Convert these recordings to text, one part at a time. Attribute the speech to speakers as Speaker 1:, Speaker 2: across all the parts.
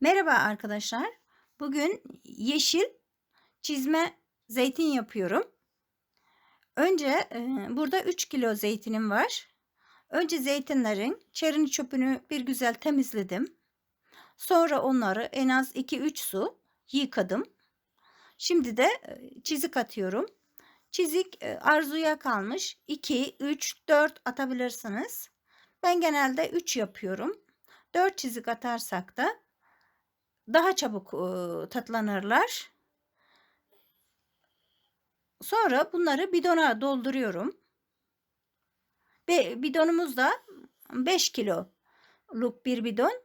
Speaker 1: Merhaba arkadaşlar. Bugün yeşil çizme zeytin yapıyorum. Önce e, burada 3 kilo zeytinim var. Önce zeytinlerin çerini çöpünü bir güzel temizledim. Sonra onları en az 2-3 su yıkadım. Şimdi de e, çizik atıyorum. Çizik e, arzuya kalmış. 2, 3, 4 atabilirsiniz. Ben genelde 3 yapıyorum. 4 çizik atarsak da daha çabuk ıı, tatlanırlar. Sonra bunları bidona dolduruyorum. Ve bidonumuz da 5 kiloluk bir bidon.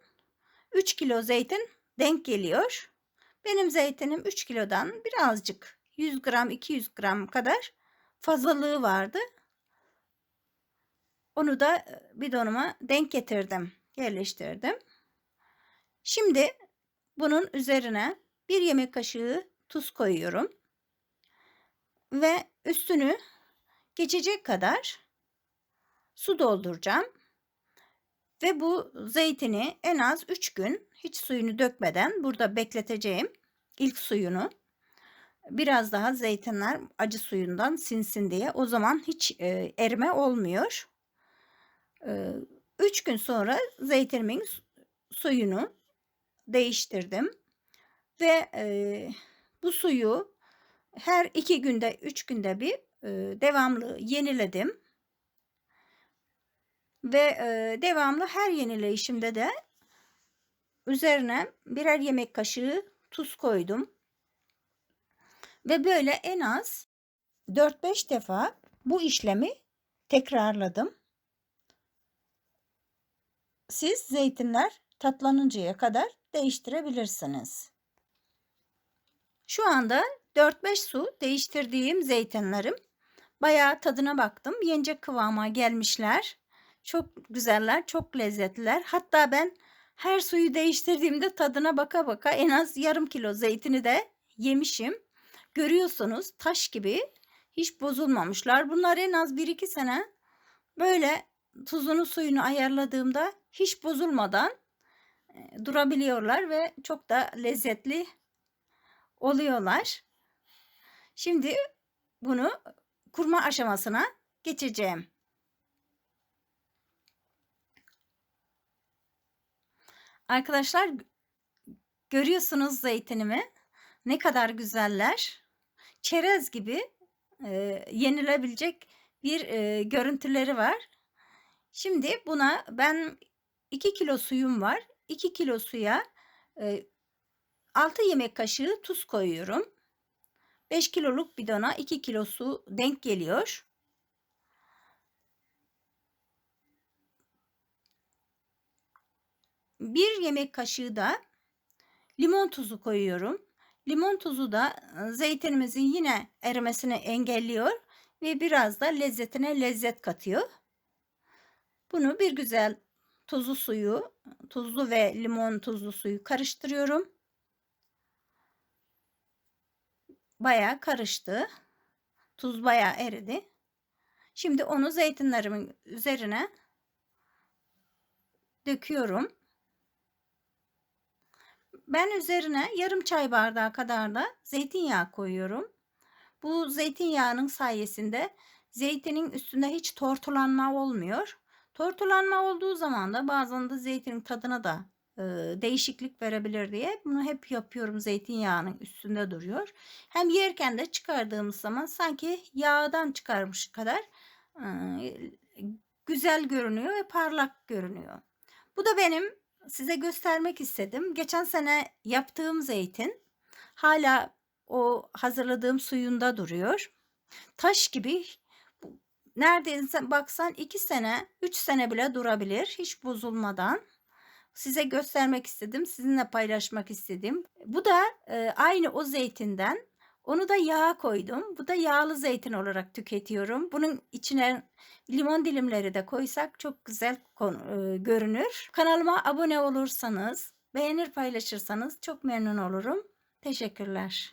Speaker 1: 3 kilo zeytin denk geliyor. Benim zeytinim 3 kilodan birazcık 100 gram 200 gram kadar fazlalığı vardı. Onu da bidonuma denk getirdim, yerleştirdim. Şimdi bunun üzerine bir yemek kaşığı tuz koyuyorum. Ve üstünü geçecek kadar su dolduracağım. Ve bu zeytini en az 3 gün hiç suyunu dökmeden burada bekleteceğim. İlk suyunu. Biraz daha zeytinler acı suyundan sinsin diye. O zaman hiç e, erime olmuyor. 3 e, gün sonra zeytinimin suyunu değiştirdim. Ve e, bu suyu her iki günde, üç günde bir e, devamlı yeniledim. Ve e, devamlı her yenileyişimde de üzerine birer yemek kaşığı tuz koydum. Ve böyle en az 4-5 defa bu işlemi tekrarladım. Siz zeytinler tatlanıncaya kadar değiştirebilirsiniz. Şu anda 4-5 su değiştirdiğim zeytinlerim bayağı tadına baktım. Yenecek kıvama gelmişler. Çok güzeller, çok lezzetliler. Hatta ben her suyu değiştirdiğimde tadına baka baka en az yarım kilo zeytini de yemişim. Görüyorsunuz taş gibi hiç bozulmamışlar. Bunlar en az 1-2 sene böyle tuzunu suyunu ayarladığımda hiç bozulmadan durabiliyorlar ve çok da lezzetli oluyorlar. Şimdi bunu kurma aşamasına geçeceğim. Arkadaşlar görüyorsunuz zeytinimi. Ne kadar güzeller. Çerez gibi e, yenilebilecek bir e, görüntüleri var. Şimdi buna ben 2 kilo suyum var. 2 kilo suya 6 yemek kaşığı tuz koyuyorum. 5 kiloluk bidona 2 kilo su denk geliyor. Bir yemek kaşığı da limon tuzu koyuyorum. Limon tuzu da zeytinimizin yine erimesini engelliyor ve biraz da lezzetine lezzet katıyor. Bunu bir güzel tuzlu suyu, tuzlu ve limon tuzlu suyu karıştırıyorum. Baya karıştı. Tuz baya eridi. Şimdi onu zeytinlerimin üzerine döküyorum. Ben üzerine yarım çay bardağı kadar da zeytinyağı koyuyorum. Bu zeytinyağının sayesinde zeytinin üstünde hiç tortulanma olmuyor. Tortulanma olduğu zaman da bazen de zeytinin tadına da e, değişiklik verebilir diye bunu hep yapıyorum zeytinyağının üstünde duruyor. Hem yerken de çıkardığımız zaman sanki yağdan çıkarmış kadar e, güzel görünüyor ve parlak görünüyor. Bu da benim size göstermek istedim. Geçen sene yaptığım zeytin hala o hazırladığım suyunda duruyor. Taş gibi neredeyse baksan 2 sene 3 sene bile durabilir hiç bozulmadan. Size göstermek istedim. Sizinle paylaşmak istedim. Bu da e, aynı o zeytinden. Onu da yağa koydum. Bu da yağlı zeytin olarak tüketiyorum. Bunun içine limon dilimleri de koysak çok güzel e, görünür. Kanalıma abone olursanız, beğenir paylaşırsanız çok memnun olurum. Teşekkürler.